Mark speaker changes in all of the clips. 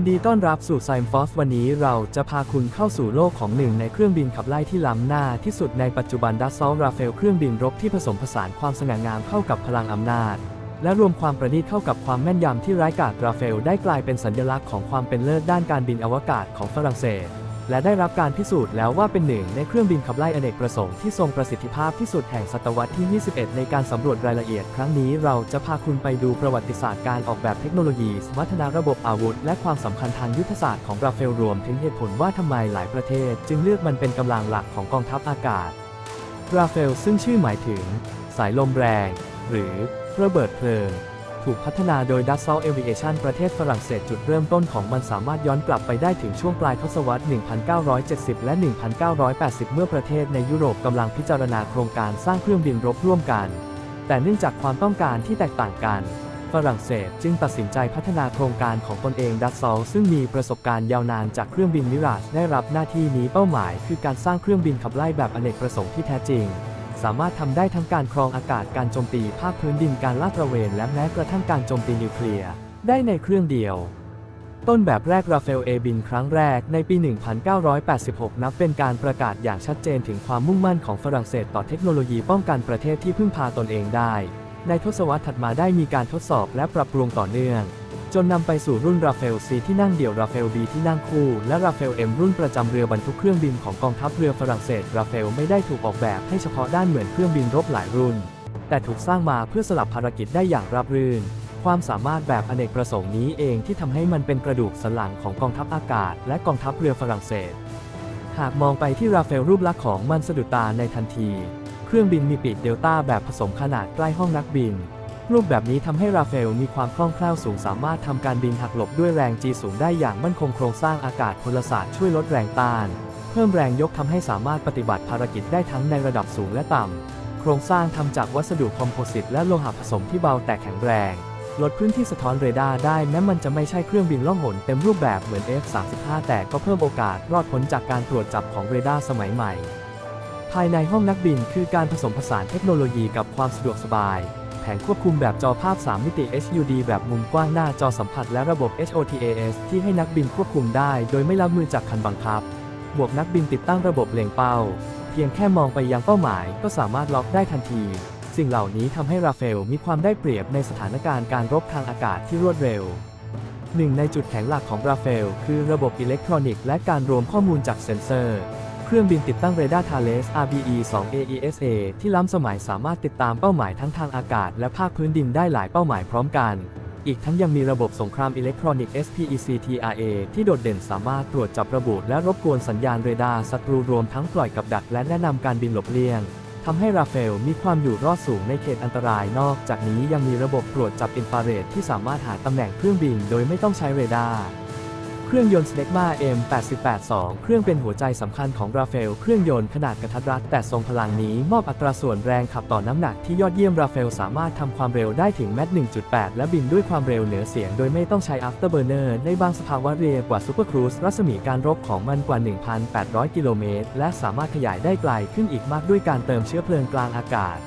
Speaker 1: นดีต้อนรับสู่ไซมฟอสวันนี้เราจะพาคุณเข้าสู่โลกของหนึ่งในเครื่องบินขับไล่ที่ล้ำหน้าที่สุดในปัจจุบันดัสซอลราเฟลเครื่องบินรบที่ผสมผสานความสง่างามเข้ากับพลังอำนาจ และรวมความประณีตเข้ากับความแม่นยำที่ไร้กาดราเฟลได้กลายเป็นสัญลักษณ์ของความเป็นเลิศด้านการบินอวกาศของฝรั่งเศส และได้รับการพิสูจน์แล้วว่าเป็นหนึ่งในเครื่องบินขับไล่อเนกประสงค์ที่ทรงประสิทธิภาพที่สุดแห่งศตวรรษที่ 21 ในการสำรวจรายละเอียด ครั้งนี้เราจะพาคุณไปดูประวัติศาสตร์การออกแบบเทคโนโลยีสมรรถนะระบบอาวุธ และความสำคัญทางยุทธศาสตร์ของราเฟลรวมถึงเหตุผลว่าทำไมหลายประเทศ จึงเลือกมันเป็นกำลังหลักของกองทัพอากาศราเฟลซึ่งชื่อหมายถึง สายลมแรง หรือระเบิดเพลิง ถูกพัฒนาโดย Dassault Aviation ประเทศฝรั่งเศสจุดเริ่มต้นของมันสามารถย้อนกลับไปได้ถึงช่วงปลายทศวรรษ 1970 และ 1980 เมื่อประเทศในยุโรปกำลังพิจารณาโครงการสร้างเครื่องบินรบร่วมกัน แต่เนื่องจากความต้องการที่แตกต่างกันฝรั่งเศสจึงตัดสินใจพัฒนาโครงการของตนเอง Dassault ซึ่งมีประสบการณ์ยาวนานจากเครื่องบินมิราชได้รับหน้าที่นี้เป้าหมาย คือการสร้างเครื่องบินขับไล่แบบอเนกประสงค์ที่แท้จริง สามารถทำได้ทั้งการครองอากาศการโจมตีภาคพื้นดินการลาดตระเวน และแม้กระทั่งการโจมตีนิวเคลียร์ได้ในเครื่องเดียว ต้นแบบแรกราเฟลเอบินครั้งแรกในปี 1986 นับเป็นการประกาศอย่างชัดเจนถึงความมุ่งมั่นของฝรั่งเศสต่อเทคโนโลยีป้องกันประเทศที่พึ่งพาตนเองได้ ในทศวรรษถัดมาได้มีการทดสอบและปรับปรุงต่อเนื่อง จนนำไปสู่รุ่นราเฟล C ที่นั่งเดี่ยวราเฟล B ที่นั่งคู่ และราเฟล M รุ่นประจำเรือบรรทุกเครื่องบินของกองทัพเรือฝรั่งเศสราเฟลไม่ได้ถูกออกแบบให้เฉพาะด้านเหมือนเครื่องบินรบหลายรุ่น แต่ถูกสร้างมาเพื่อสลับภารกิจได้อย่างราบรื่น ความสามารถแบบอเนกประสงค์นี้เองที่ทำให้มันเป็นกระดูกสันหลังของกองทัพอากาศ และกองทัพเรือฝรั่งเศส หากมองไปที่ราเฟลรูปลักษณ์ของมันสะดุดตาในทันที เครื่องบินมีปีกเดลต้าแบบผสมขนาดใกล้ห้องนักบิน รูปแบบนี้ทำให้ราเฟลมีความคล่องแคล่วสูงสามารถทำการบินหักหลบด้วยแรง G สูงได้อย่างมั่นคงโครงสร้างอากาศพลศาสตร์ช่วยลดแรงต้าน เพิ่มแรงยกทำให้สามารถปฏิบัติภารกิจได้ทั้งในระดับสูงและต่ำโครงสร้างทำจากวัสดุคอมโพสิตและโลหะผสมที่เบาแต่แข็งแรง ลดพื้นที่สะท้อนเรดาร์ได้แม้มันจะไม่ใช่เครื่องบินล่องหนเต็มรูปแบบเหมือน F-35 แต่ก็เพิ่มโอกาสรอดพ้นจากการตรวจจับของเรดาร์สมัยใหม่ ภายในห้องนักบินคือการผสมผสานเทคโนโลยีกับความสะดวกสบาย แผงควบคุมแบบจอภาพ 3 มิติ HUD แบบมุมกว้างหน้าจอสัมผัสและระบบ HOTAS ที่ให้นักบินควบคุมได้โดยไม่ล้ำมือจากคันบังคับ บวกนักบินติดตั้งระบบเล็งเป้า เพียงแค่มองไปยังเป้าหมายก็สามารถล็อกได้ทันที สิ่งเหล่านี้ทำให้ราเฟลมีความได้เปรียบในสถานการณ์การรบทางอากาศที่รวดเร็วหนึ่งในจุดแข็งหลักของราเฟลคือระบบอิเล็กทรอนิกส์และการรวมข้อมูลจากเซ็นเซอร์ เครื่องบินติดตั้งเรดาร์ทาเลส RBE 2 AESA ที่ล้ำสมัยสามารถติดตามเป้าหมายทั้งทางอากาศและภาคพื้นดินได้หลายเป้าหมายพร้อมกัน อีกทั้งยังมีระบบสงครามอิเล็กทรอนิกส์ SPECTRA ที่โดดเด่นสามารถตรวจจับระบุและรบกวนสัญญาณเรดาร์ศัตรูรวมทั้งปล่อยกับดักและแนะนำการบินหลบเลี่ยงทำให้ราเฟลมีความอยู่รอดสูงในเขตอันตรายนอกจากนี้ยังมีระบบตรวจจับอินฟราเรดที่สามารถหาตำแหน่งเครื่องบินโดยไม่ต้องใช้เรดาร์ เครื่องยนต์ Snecma M882 เครื่องเป็นหัวใจสำคัญของราเฟล เครื่องยนต์ขนาดกระทัดรัดแต่ทรงพลังนี้มอบอัตราส่วนแรงขับต่อน้ำหนักที่ยอดเยี่ยมราเฟลสามารถทำความเร็วได้ถึงแมต1.8 และบินด้วยความเร็วเหนือเสียง โดยไม่ต้องใช้ afterburner ในบางสภาวะเรียกว่าซูเปอร์ครูซรัศมีการรบของมันกว่า 1,800 กิโลเมตร และสามารถขยายได้ไกลขึ้นอีกมากด้วยการเติมเชื้อเพลิงกลางอากาศ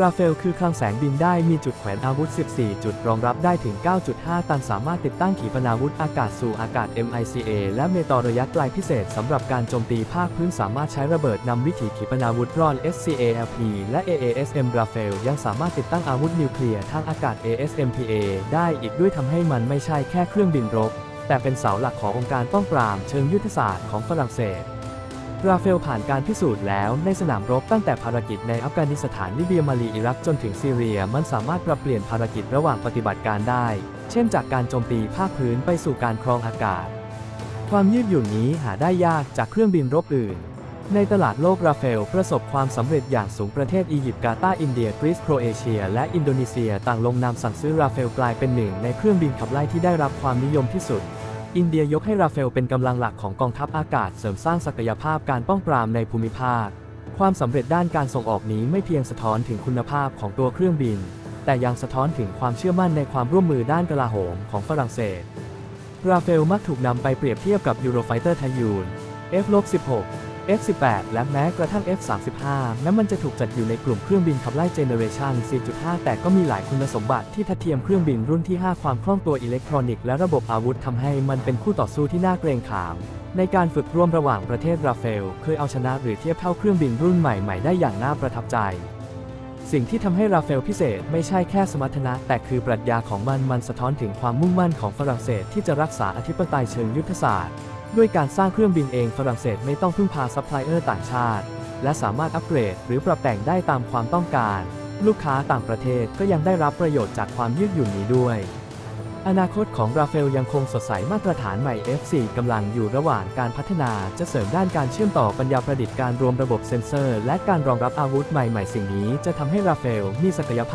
Speaker 1: ราเฟลคือคลังแสงบินได้มีจุดแขวนอาวุธ 14 จุดรองรับได้ถึง 9.5 ตันสามารถติดตั้งขีปนาวุธอากาศสู่อากาศ MICA และเมตอระยะไกลพิเศษสำหรับการโจมตีภาคพื้นสามารถใช้ระเบิดนำวิถีขีปนาวุธร่อน SCALP และ AASM ราเฟลยังสามารถติดตั้งอาวุธนิวเคลียร์ทางอากาศ ASMPA ได้อีกด้วยทำให้มันไม่ใช่แค่เครื่องบินรบ แต่เป็นเสาหลักขององค์การป้องปรามเชิงยุทธศาสตร์ของฝรั่งเศส ราเฟลผ่านการพิสูจน์แล้วในสนามรบตั้งแต่ภารกิจในอัฟกานิสถานลิเบียมาลีอิรักจนถึงซีเรียมันสามารถปรับเปลี่ยนภารกิจระหว่างปฏิบัติการได้ เช่นจากการโจมตีภาคพื้นไปสู่การครองอากาศ ความยืดหยุ่นนี้หาได้ยากจากเครื่องบินรบอื่น ในตลาดโลกราเฟลประสบความสำเร็จอย่างสูงประเทศอียิปต์กาตาร์อินเดียกรีซโครเอเชีย และอินโดนีเซียต่างลงนามสั่งซื้อราเฟลกลายเป็นหนึ่งในเครื่องบินขับไล่ที่ได้รับความนิยมที่สุด อินเดียยกให้ราเฟลเป็นกำลังหลักของกองทัพอากาศเสริมสร้างศักยภาพการป้องปรามในภูมิภาค ความสำเร็จด้านการส่งออกนี้ไม่เพียงสะท้อนถึงคุณภาพของตัวเครื่องบิน แต่ยังสะท้อนถึงความเชื่อมั่นในความร่วมมือด้านกลาโหมของฝรั่งเศส ราเฟลมักถูกนำไปเปรียบเทียบกับยูโรไฟเตอร์ไทยูน F-16 F18 และแม้กระทั่ง F35 แม้มันจะถูกจัดอยู่ในกลุ่มเครื่องบินขับไล่เจเนอเรชัน4.5 แต่ก็มีหลายคุณสมบัติที่ทัดเทียมเครื่องบินรุ่นที่ 5 ความคล่องตัวอิเล็กทรอนิกส์และระบบอาวุธทำให้มันเป็นคู่ต่อสู้ที่น่าเกรงขาม ในการฝึกร่วมระหว่างประเทศราเฟล เคยเอาชนะหรือเทียบเท่าเครื่องบินรุ่นใหม่ๆ ได้อย่างน่าประทับใจสิ่งที่ทำให้ราเฟลพิเศษไม่ใช่แค่สมรรถนะ แต่คือปรัชญาของมันมันสะท้อนถึงความมุ่งมั่นของฝรั่งเศสที่จะรักษาอธิปไตยเชิงยุทธศาสตร์ ด้วยการสร้างเครื่องบินเองฝรั่งเศสไม่ต้องพึ่งพาซัพพลายเออร์ต่างชาติ และสามารถอัปเกรดหรือปรับแต่งได้ตามความต้องการ ลูกค้าต่างประเทศก็ยังได้รับประโยชน์จากความยืดหยุ่นนี้ด้วย อนาคตของราเฟลยังคงสดใสมาตรฐานใหม่ F4 กำลังอยู่ระหว่างการพัฒนาจะเสริมด้านการเชื่อมต่อปัญญาประดิษฐ์การรวมระบบเซ็นเซอร์ และการรองรับอาวุธใหม่ๆ สิ่งนี้จะทำให้ราเฟลมีศักยภาพ